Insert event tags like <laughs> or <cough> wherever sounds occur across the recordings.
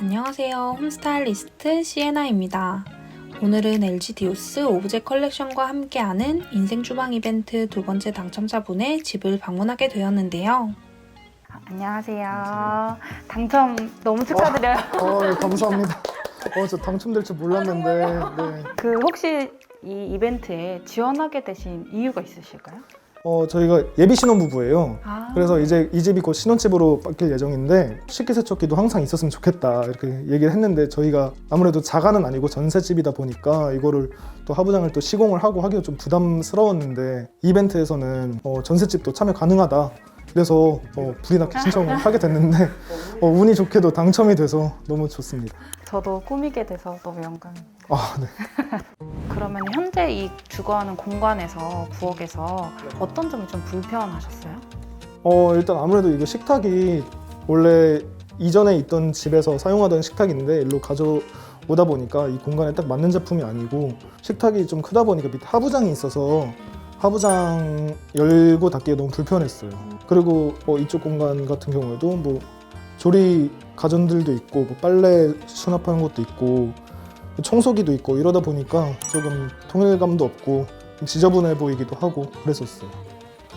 안녕하세요. 홈스타일리스트 시에나입니다. 오늘은 LG 디오스 오브제 컬렉션과 함께하는 인생 주방 이벤트 두 번째 당첨자분의 집을 방문하게 되었는데요. 안녕하세요. 당첨 너무 축하드려요. 어, 예, 감사합니다. 어, 저 당첨될 줄 몰랐는데. 네. 그 혹시 이 이벤트에 지원하게 되신 이유가 있으실까요? 어, 저희가 예비 신혼부부예요. 아, 그래서 이제 이 집이 곧 신혼집으로 바뀔 예정인데 식기세척기도 항상 있었으면 좋겠다 이렇게 얘기를 했는데 저희가 아무래도 자가는 아니고 전셋집이다 보니까 이거를 또 하부장을 또 시공을 하고 하기가 좀 부담스러웠는데 이벤트에서는 어, 전셋집도 참여 가능하다 그래서 어, 불이 나게 신청을 하게 됐는데 어, 운이 좋게도 당첨이 돼서 너무 좋습니다. 저도 꾸미게 돼서 너무 영광입니다. 아, 네. <laughs> 그러면 현재 이 주거하는 공간에서 부엌에서 어떤 점이 좀 불편하셨어요? 어 일단 아무래도 이거 식탁이 원래 이전에 있던 집에서 사용하던 식탁인데 일로 가져오다 보니까 이 공간에 딱 맞는 제품이 아니고 식탁이 좀 크다 보니까 밑에 하부장이 있어서 하부장 열고 닫기가 너무 불편했어요. 그리고 뭐 이쪽 공간 같은 경우에도 뭐 조리 가전들도 있고 뭐 빨래 수납하는 것도 있고 청소기도 있고 이러다 보니까 조금 통일감도 없고 좀 지저분해 보이기도 하고 그랬었어요.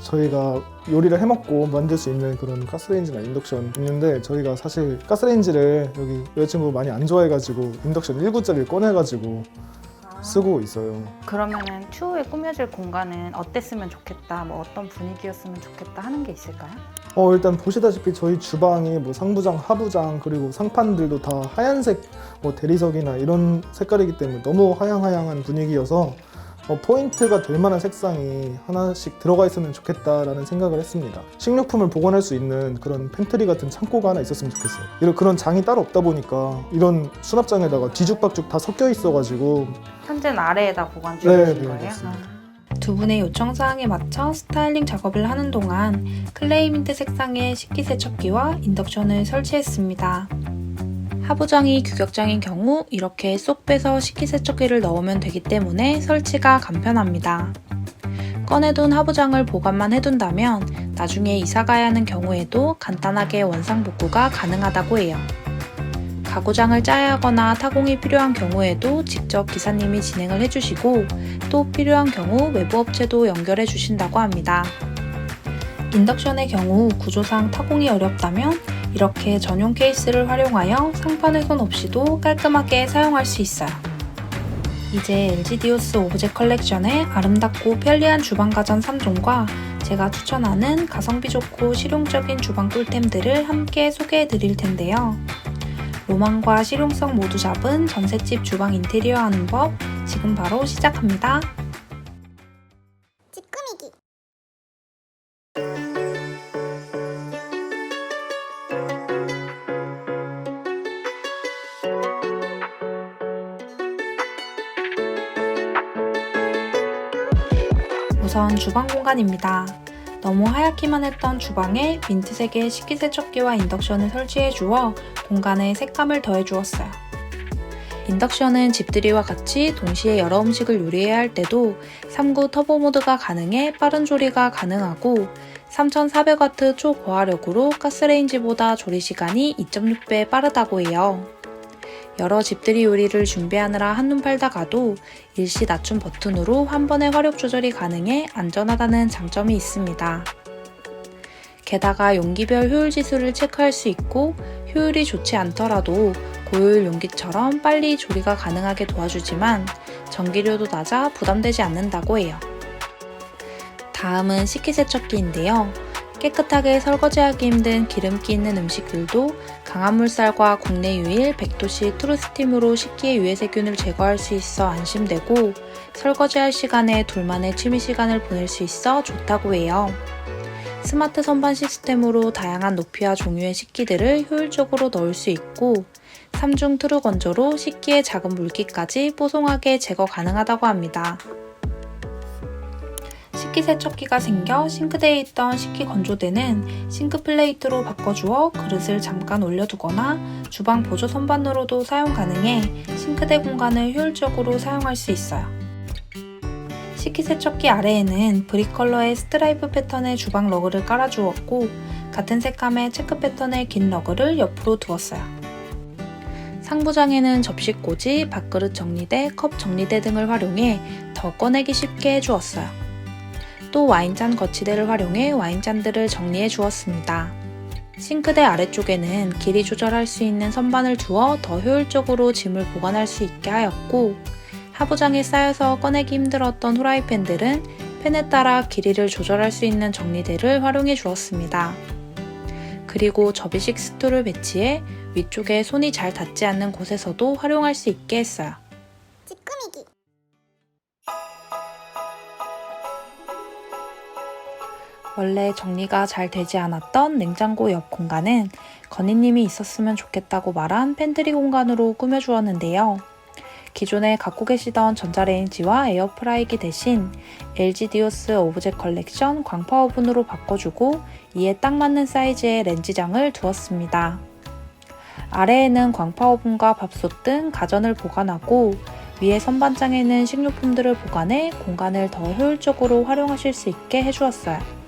저희가 요리를 해먹고 만들 수 있는 그런 가스레인지나 인덕션 있는데 저희가 사실 가스레인지를 여기 여자친구 많이 안 좋아해가지고 인덕션 1구짜리를 꺼내가지고 쓰고 있어요. 그러면은 추후에 꾸며질 공간은 어땠으면 좋겠다, 뭐 어떤 분위기였으면 좋겠다 하는 게 있을까요? 어 일단 보시다시피 저희 주방이 뭐 상부장, 하부장 그리고 상판들도 다 하얀색 뭐 대리석이나 이런 색깔이기 때문에 너무 하양하양한 분위기여서 어, 포인트가 될 만한 색상이 하나씩 들어가 있으면 좋겠다라는 생각을 했습니다. 식료품을 보관할 수 있는 그런 팬트리 같은 창고가 하나 있었으면 좋겠어요. 이런 그런 장이 따로 없다 보니까 이런 수납장에다가 뒤죽박죽 다 섞여 있어가지고 현재는 아래에다 보관 네, 중이신 네, 거예요? 맞습니다. 아. 두 분의 요청 사항에 맞춰 스타일링 작업을 하는 동안 클레이 민트 색상의 식기세척기와 인덕션을 설치했습니다. 하부장이 규격장인 경우 이렇게 쏙 빼서 식기세척기를 넣으면 되기 때문에 설치가 간편합니다. 꺼내둔 하부장을 보관만 해둔다면 나중에 이사가야 하는 경우에도 간단하게 원상 복구가 가능하다고 해요. 가구장을 짜야 하거나 타공이 필요한 경우에도 직접 기사님이 진행을 해주시고 또 필요한 경우 외부 업체도 연결해 주신다고 합니다. 인덕션의 경우 구조상 타공이 어렵다면 이렇게 전용 케이스를 활용하여 상판 훼손 없이도 깔끔하게 사용할 수 있어요. 이제 LG 디오스 오브제 컬렉션의 아름답고 편리한 주방 가전 3종과 제가 추천하는 가성비 좋고 실용적인 주방 꿀템들을 함께 소개해 드릴 텐데요. 로망과 실용성 모두 잡은 전셋집 주방 인테리어 하는 법 지금 바로 시작합니다. 우선 주방 공간입니다. 너무 하얗기만 했던 주방에 민트색의 식기세척기와 인덕션을 설치해 주어 공간에 색감을 더해 주었어요. 인덕션은 집들이와 같이 동시에 여러 음식을 요리해야 할 때도 3구 터보 모드가 가능해 빠른 조리가 가능하고 3400W 초고화력으로 가스레인지보다 조리 시간이 2.6배 빠르다고 해요. 여러 집들이 요리를 준비하느라 한눈 팔다가도 일시 낮춤 버튼으로 한 번에 화력 조절이 가능해 안전하다는 장점이 있습니다. 게다가 용기별 효율 지수를 체크할 수 있고 효율이 좋지 않더라도 고효율 용기처럼 빨리 조리가 가능하게 도와주지만 전기료도 낮아 부담되지 않는다고 해요. 다음은 식기세척기인데요. 깨끗하게 설거지하기 힘든 기름기 있는 음식들도 강한 물살과 국내 유일 100도씨 트루스팀으로 식기의 유해 세균을 제거할 수 있어 안심되고 설거지할 시간에 둘만의 취미 시간을 보낼 수 있어 좋다고 해요. 스마트 선반 시스템으로 다양한 높이와 종류의 식기들을 효율적으로 넣을 수 있고 3중 트루 건조로 식기의 작은 물기까지 뽀송하게 제거 가능하다고 합니다. 식기 세척기가 생겨 싱크대에 있던 식기 건조대는 싱크 플레이트로 바꿔주어 그릇을 잠깐 올려두거나 주방 보조 선반으로도 사용 가능해 싱크대 공간을 효율적으로 사용할 수 있어요. 식기세척기 아래에는 브릭 컬러의 스트라이프 패턴의 주방 러그를 깔아주었고 같은 색감의 체크 패턴의 긴 러그를 옆으로 두었어요. 상부장에는 접시꽂이, 밥그릇 정리대, 컵 정리대 등을 활용해 더 꺼내기 쉽게 해주었어요. 또 와인잔 거치대를 활용해 와인잔들을 정리해 주었습니다. 싱크대 아래쪽에는 길이 조절할 수 있는 선반을 두어 더 효율적으로 짐을 보관할 수 있게 하였고, 하부장에 쌓여서 꺼내기 힘들었던 후라이팬들은 팬에 따라 길이를 조절할 수 있는 정리대를 활용해 주었습니다. 그리고 접이식 스토를 배치해 위쪽에 손이 잘 닿지 않는 곳에서도 활용할 수 있게 했어요. 찌끄미기 원래 정리가 잘 되지 않았던 냉장고 옆 공간은 건희님이 있었으면 좋겠다고 말한 팬트리 공간으로 꾸며주었는데요. 기존에 갖고 계시던 전자레인지와 에어프라이기 대신 LG 디오스 오브젝 컬렉션 광파 오븐으로 바꿔주고 이에 딱 맞는 사이즈의 렌즈장을 두었습니다. 아래에는 광파 오븐과 밥솥 등 가전을 보관하고 위에 선반장에는 식료품들을 보관해 공간을 더 효율적으로 활용하실 수 있게 해주었어요.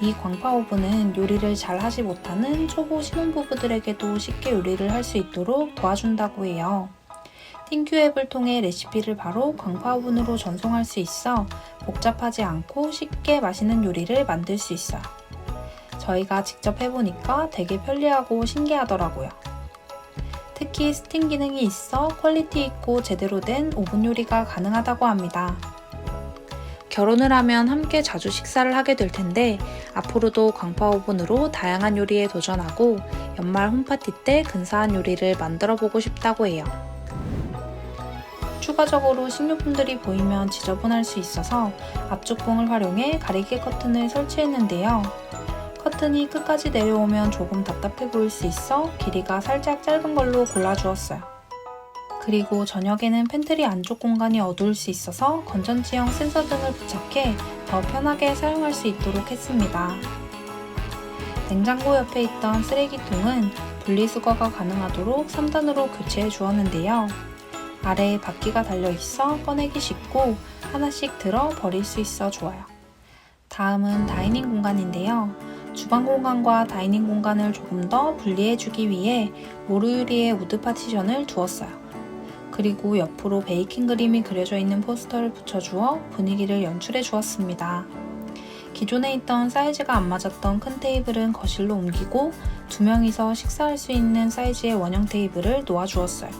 이 광파 오븐은 요리를 잘 하지 못하는 초보 신혼부부들에게도 쉽게 요리를 할 수 있도록 도와준다고 해요. 띵큐 앱을 통해 레시피를 바로 광파 오븐으로 전송할 수 있어 복잡하지 않고 쉽게 맛있는 요리를 만들 수 있어요. 저희가 직접 해보니까 되게 편리하고 신기하더라고요. 특히 스팀 기능이 있어 퀄리티 있고 제대로 된 오븐 요리가 가능하다고 합니다. 결혼을 하면 함께 자주 식사를 하게 될 텐데 앞으로도 광파 오븐으로 다양한 요리에 도전하고 연말 홈파티 때 근사한 요리를 만들어 보고 싶다고 해요. 추가적으로 식료품들이 보이면 지저분할 수 있어서 앞쪽 봉을 활용해 가리개 커튼을 설치했는데요. 커튼이 끝까지 내려오면 조금 답답해 보일 수 있어 길이가 살짝 짧은 걸로 골라주었어요. 그리고 저녁에는 팬트리 안쪽 공간이 어두울 수 있어서 건전지형 센서 등을 부착해 더 편하게 사용할 수 있도록 했습니다. 냉장고 옆에 있던 쓰레기통은 분리수거가 가능하도록 3단으로 교체해 주었는데요. 아래에 바퀴가 달려 있어 꺼내기 쉽고 하나씩 들어 버릴 수 있어 좋아요. 다음은 다이닝 공간인데요. 주방 공간과 다이닝 공간을 조금 더 분리해 주기 위해 모루유리의 우드 파티션을 두었어요. 그리고 옆으로 베이킹 그림이 그려져 있는 포스터를 붙여주어 분위기를 연출해 주었습니다. 기존에 있던 사이즈가 안 맞았던 큰 테이블은 거실로 옮기고 두 명이서 식사할 수 있는 사이즈의 원형 테이블을 놓아주었어요.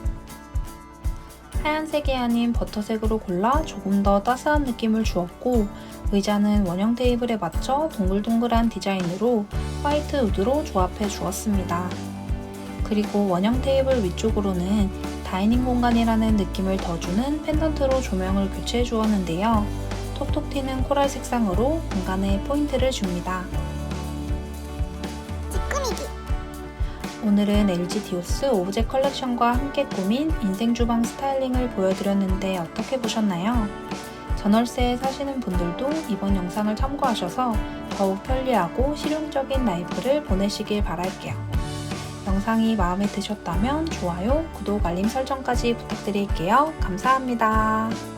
하얀색이 아닌 버터색으로 골라 조금 더 따스한 느낌을 주었고 의자는 원형 테이블에 맞춰 동글동글한 디자인으로 화이트 우드로 조합해 주었습니다. 그리고 원형 테이블 위쪽으로는 다이닝 공간이라는 느낌을 더 주는 펜던트로 조명을 교체해 주었는데요. 톡톡 튀는 코랄 색상으로 공간에 포인트를 줍니다. 오늘은 LG 디오스 오브젝 컬렉션과 함께 꾸민 인생 주방 스타일링을 보여드렸는데 어떻게 보셨나요? 전월세에 사시는 분들도 이번 영상을 참고하셔서 더욱 편리하고 실용적인 라이프를 보내시길 바랄게요. 영상이 마음에 드셨다면 좋아요, 구독, 알림 설정까지 부탁드릴게요. 감사합니다.